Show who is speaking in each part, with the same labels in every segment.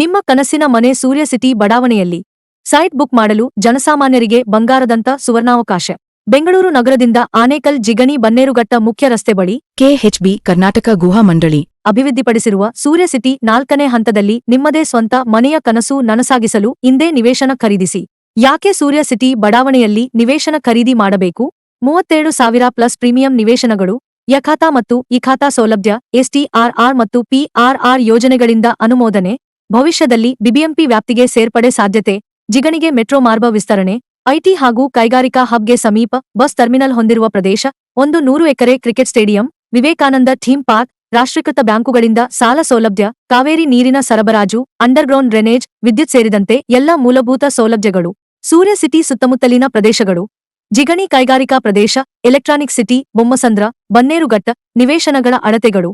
Speaker 1: ನಿಮ್ಮ ಕನಸಿನ ಮನೆ ಸೂರ್ಯ ಸಿಟಿ ಬಡಾವಣೆಯಲ್ಲಿ. ಸೈಟ್ ಬುಕ್ ಮಾಡಲು ಜನಸಾಮಾನ್ಯರಿಗೆ ಬಂಗಾರದಂತ ಸುವರ್ಣಾವಕಾಶ. ಬೆಂಗಳೂರು ನಗರದಿಂದ ಆನೇಕಲ್ ಜಿಗಣಿ ಬನ್ನೇರುಘಟ್ಟ ಮುಖ್ಯ ರಸ್ತೆ ಬಳಿ
Speaker 2: ಕೆಎಚ್ಬಿ ಕರ್ನಾಟಕ ಗುಹಾ ಮಂಡಳಿ
Speaker 1: ಅಭಿವೃದ್ಧಿಪಡಿಸಿರುವ ಸೂರ್ಯ ಸಿಟಿ ನಾಲ್ಕನೇ ಹಂತದಲ್ಲಿ ನಿಮ್ಮದೇ ಸ್ವಂತ ಮನೆಯ ಕನಸು ನನಸಾಗಿಸಲು ಇಂದೇ ನಿವೇಶನ ಖರೀದಿಸಿ. ಯಾಕೆ ಸೂರ್ಯ ಸಿಟಿ ಬಡಾವಣೆಯಲ್ಲಿ ನಿವೇಶನ ಖರೀದಿ ಮಾಡಬೇಕು? ಮೂವತ್ತೇಳು ಸಾವಿರ ಪ್ಲಸ್ ಪ್ರೀಮಿಯಂ ನಿವೇಶನಗಳು, ಯಖಾತಾ ಮತ್ತು ಇಖಾತಾ ಸೌಲಭ್ಯ, ಎಸ್ಟಿಆರ್ಆರ್ ಮತ್ತು ಪಿಆರ್ಆರ್ ಯೋಜನೆಗಳಿಂದ ಅನುಮೋದನೆ ಭವಿಷ್ಯದಲ್ಲಿ ಬಿಬಿಎಂಪಿ ವ್ಯಾಪ್ತಿಗೆ ಸೇರ್ಪಡೆ ಸಾಧ್ಯತೆ, ಜಿಗಣಿಗೆ ಮೆಟ್ರೋ ಮಾರ್ಗ ವಿಸ್ತರಣೆ, ಐಟಿ ಹಾಗೂ ಕೈಗಾರಿಕಾ ಹಬ್ಗೆ ಸಮೀಪ ಬಸ್ ಟರ್ಮಿನಲ್ ಹೊಂದಿರುವ ಪ್ರದೇಶ, ಒಂದು ನೂರು ಎಕರೆ cricket stadium, Vivekananda theme park, ರಾಷ್ಟ್ರೀಕೃತ ಬ್ಯಾಂಕುಗಳಿಂದ ಸಾಲ ಸೌಲಭ್ಯ, ಕಾವೇರಿ ನೀರಿನ ಸರಬರಾಜು, ಅಂಡರ್ಗ್ರೌಂಡ್ ಡ್ರೈನೇಜ್, ವಿದ್ಯುತ್ ಸೇರಿದಂತೆ ಎಲ್ಲ ಮೂಲಭೂತ ಸೌಲಭ್ಯಗಳು, ಸೂರ್ಯ ಸಿಟಿ ಸುತ್ತಮುತ್ತಲಿನ ಪ್ರದೇಶಗಳು. ಜಿಗಣಿ ಕೈಗಾರಿಕಾ ಪ್ರದೇಶ, ಎಲೆಕ್ಟ್ರಾನಿಕ್ ಸಿಟಿ, ಬೊಮ್ಮಸಂದ್ರ, ಬನ್ನೇರುಘಟ್ಟ, ನಿವೇಶನಗಳ ಅಳತೆಗಳು.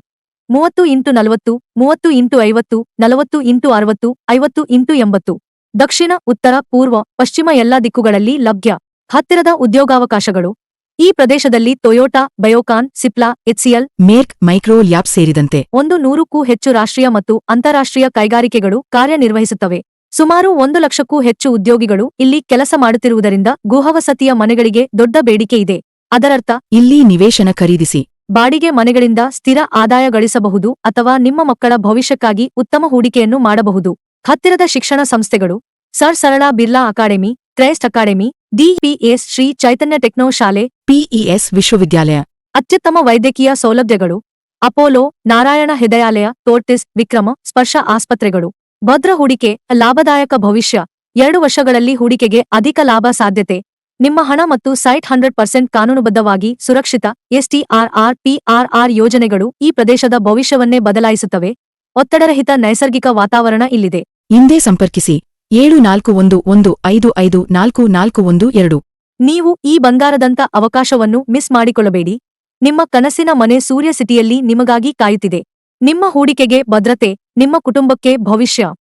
Speaker 1: ಮೂವತ್ತು ಇಂಟು ನಲವತ್ತು ಮೂವತ್ತು ಇಂಟು ಐವತ್ತು ನಲವತ್ತು ಇಂಟು ಅರವತ್ತು ಐವತ್ತು ಇಂಟು ಎಂಬತ್ತು. ದಕ್ಷಿಣ ಉತ್ತರ ಪೂರ್ವ ಪಶ್ಚಿಮ ಎಲ್ಲಾ ದಿಕ್ಕುಗಳಲ್ಲಿ ಲಭ್ಯ. ಹತ್ತಿರದ ಉದ್ಯೋಗಾವಕಾಶಗಳು. ಈ ಪ್ರದೇಶದಲ್ಲಿ Toyota Biocon Cipla HCL
Speaker 2: make micro lab ಸೇರಿದಂತೆ.
Speaker 1: ಒಂದು ನೂರಕ್ಕೂ ಹೆಚ್ಚು ರಾಷ್ಟ್ರೀಯ ಮತ್ತು ಅಂತಾರಾಷ್ಟ್ರೀಯ ಕೈಗಾರಿಕೆಗಳು ಕಾರ್ಯನಿರ್ವಹಿಸುತ್ತವೆ. ಸುಮಾರು ಒಂದು ಲಕ್ಷಕ್ಕೂ ಹೆಚ್ಚು ಉದ್ಯೋಗಿಗಳು ಇಲ್ಲಿ ಕೆಲಸ ಮಾಡುತ್ತಿರುವುದರಿಂದ ಗುಹವಸತಿಯ ಮನೆಗಳಿಗೆ ದೊಡ್ಡ ಬೇಡಿಕೆ ಇದೆ. ಅದರರ್ಥ
Speaker 2: ಇಲ್ಲಿ ನಿವೇಶನ ಖರೀದಿಸಿ.
Speaker 1: ಬಾಡಿಗೆ ಮನೆಗಳಿಂದ ಸ್ಥಿರ ಆದಾಯ ಗಳಿಸಬಹುದು ಅಥವಾ ನಿಮ್ಮ ಮಕ್ಕಳ ಭವಿಷ್ಯಕ್ಕಾಗಿ ಉತ್ತಮ ಹೂಡಿಕೆಯನ್ನು ಮಾಡಬಹುದು. ಹತ್ತಿರದ ಶಿಕ್ಷಣ ಸಂಸ್ಥೆಗಳು sir Sarala Birla academy Christ academy DPS Shri Chaitanya techno ಶಾಲೆ
Speaker 2: ಪಿಇಎಸ್ ವಿಶ್ವವಿದ್ಯಾಲಯ.
Speaker 1: ಅತ್ಯುತ್ತಮ ವೈದ್ಯಕೀಯ ಸೌಲಭ್ಯಗಳು ಅಪೋಲೋ ನಾರಾಯಣ ಹೃದಯಾಲಯ ತೋರ್ಟಿಸ್ ವಿಕ್ರಮ ಸ್ಪರ್ಶ ಆಸ್ಪತ್ರೆಗಳು. ಭದ್ರ ಹೂಡಿಕೆ ಲಾಭದಾಯಕ ಭವಿಷ್ಯ. ಎರಡು ವರ್ಷಗಳಲ್ಲಿ ಹೂಡಿಕೆಗೆ ಅಧಿಕ ಲಾಭ ಸಾಧ್ಯತೆ. ನಿಮ್ಮ ಹಣ ಮತ್ತು ಸೈಟ್ ಹಂಡ್ರೆಡ್ ಪರ್ಸೆಂಟ್ ಕಾನೂನುಬದ್ಧವಾಗಿ ಸುರಕ್ಷಿತ ಎಸ್ಟಿಆರ್ಆರ್ ಪಿಆರ್ಆರ್ ಯೋಜನೆಗಳು ಈ ಪ್ರದೇಶದ ಭವಿಷ್ಯವನ್ನೇ ಬದಲಾಯಿಸುತ್ತವೆ. ಒತ್ತಡರಹಿತ ನೈಸರ್ಗಿಕ ವಾತಾವರಣ ಇಲ್ಲಿದೆ.
Speaker 2: ಹಿಂದೆ ಸಂಪರ್ಕಿಸಿ. ಏಳು ನಾಲ್ಕು ಒಂದು ಒಂದು ಐದು ಐದು ನಾಲ್ಕು ನಾಲ್ಕು ಒಂದು ಎರಡು.
Speaker 1: ನೀವು ಈ ಬಂಗಾರದಂತ ಅವಕಾಶವನ್ನು ಮಿಸ್ ಮಾಡಿಕೊಳ್ಳಬೇಡಿ. ನಿಮ್ಮ ಕನಸಿನ ಮನೆ ಸೂರ್ಯ ಸಿಟಿಯಲ್ಲಿ ನಿಮಗಾಗಿ ಕಾಯುತ್ತಿದೆ. ನಿಮ್ಮ ಹೂಡಿಕೆಗೆ ಭದ್ರತೆ ನಿಮ್ಮ ಕುಟುಂಬಕ್ಕೆ ಭವಿಷ್ಯ.